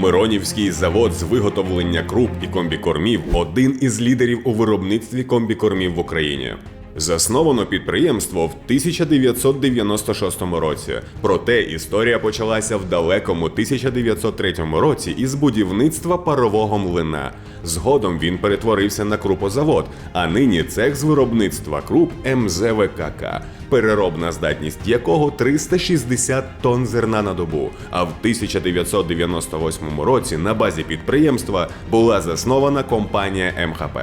Миронівський завод з виготовлення круп і комбікормів один із лідерів у виробництві комбікормів в Україні. Засновано підприємство в 1996 році. Проте історія почалася в далекому 1903 році із будівництва парового млина. Згодом він перетворився на крупозавод, а нині цех з виробництва круп МЗВКК, переробна здатність якого 360 тонн зерна на добу. А в 1998 році на базі підприємства була заснована компанія МХП.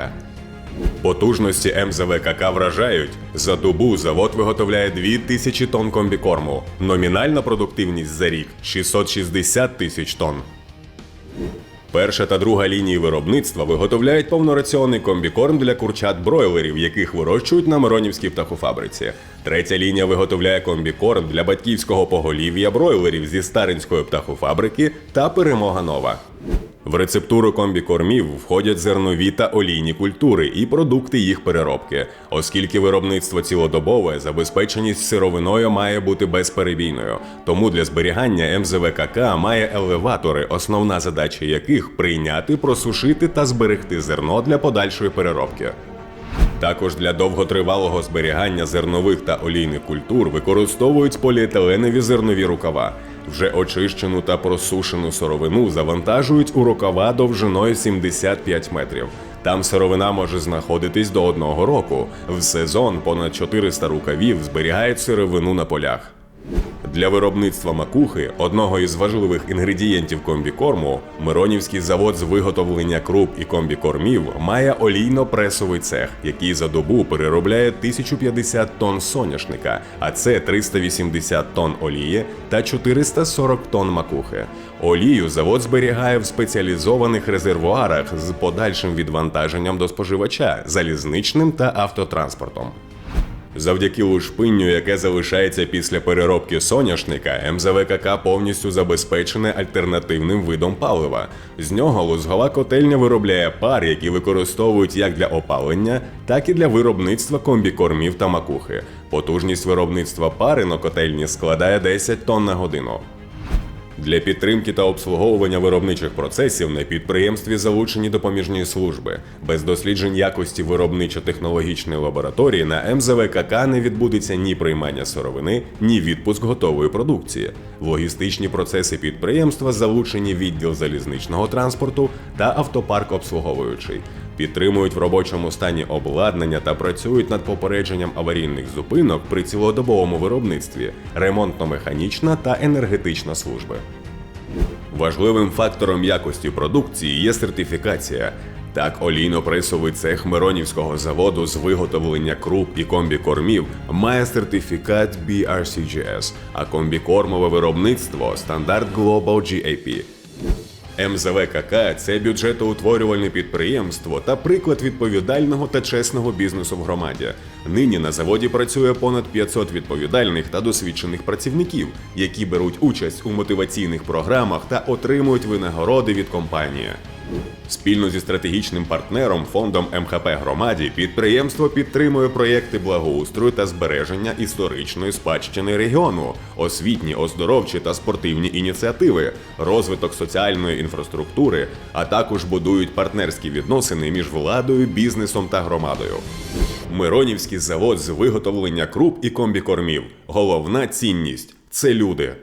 Потужності МЗВКК вражають. За добу завод виготовляє 2000 тонн комбікорму. Номінальна продуктивність за рік 660 тисяч тонн. Перша та друга лінії виробництва виготовляють повнораціонний комбікорм для курчат-бройлерів, яких вирощують на Миронівській птахофабриці. Третя лінія виготовляє комбікорм для батьківського поголів'я бройлерів зі Старинської птахофабрики та Перемога Нова. В рецептуру комбікормів входять зернові та олійні культури і продукти їх переробки. Оскільки виробництво цілодобове, забезпеченість сировиною має бути безперебійною. Тому для зберігання МЗВКК має елеватори, основна задача яких прийняти, просушити та зберегти зерно для подальшої переробки. Також для довготривалого зберігання зернових та олійних культур використовують поліетиленові зернові рукава. Вже очищену та просушену сировину завантажують у рукава довжиною 75 метрів. Там сировина може знаходитись до одного року. В сезон понад 400 рукавів зберігають сировину на полях. Для виробництва макухи, одного із важливих інгредієнтів комбікорму, Миронівський завод з виготовлення круп і комбікормів має олійно-пресовий цех, який за добу переробляє 1050 тонн соняшника, а це 380 тонн олії та 440 тонн макухи. Олію завод зберігає в спеціалізованих резервуарах з подальшим відвантаженням до споживача, залізничним та автотранспортом. Завдяки лушпинню, яке залишається після переробки соняшника, МЗВКК повністю забезпечене альтернативним видом палива. З нього лузгова котельня виробляє пар, які використовують як для опалення, так і для виробництва комбікормів та макухи. Потужність виробництва пари на котельні складає 10 тонн на годину. Для підтримки та обслуговування виробничих процесів на підприємстві залучені допоміжні служби. Без досліджень якості виробничо-технологічної лабораторії на МЗВКК не відбудеться ні приймання сировини, ні відпуск готової продукції. Логістичні процеси підприємства залучені відділ залізничного транспорту та автопарк обслуговуючий. Підтримують в робочому стані обладнання та працюють над попередженням аварійних зупинок при цілодобовому виробництві, ремонтно-механічна та енергетична служби. Важливим фактором якості продукції є сертифікація. Так, олійно-пресовий цех Миронівського заводу з виготовлення круп і комбікормів має сертифікат BRCGS, а комбікормове виробництво стандарт Global GAP. МЗВКК це бюджетоутворювальне підприємство та приклад відповідального та чесного бізнесу в громаді. Нині на заводі працює понад 500 відповідальних та досвідчених працівників, які беруть участь у мотиваційних програмах та отримують винагороди від компанії. Спільно зі стратегічним партнером фондом МХП громаді підприємство підтримує проєкти благоустрою та збереження історичної спадщини регіону, освітні, оздоровчі та спортивні ініціативи, розвиток соціальної інфраструктури, а також будують партнерські відносини між владою, бізнесом та громадою. Миронівський завод з виготовлення круп і комбікормів. Головна цінність це люди.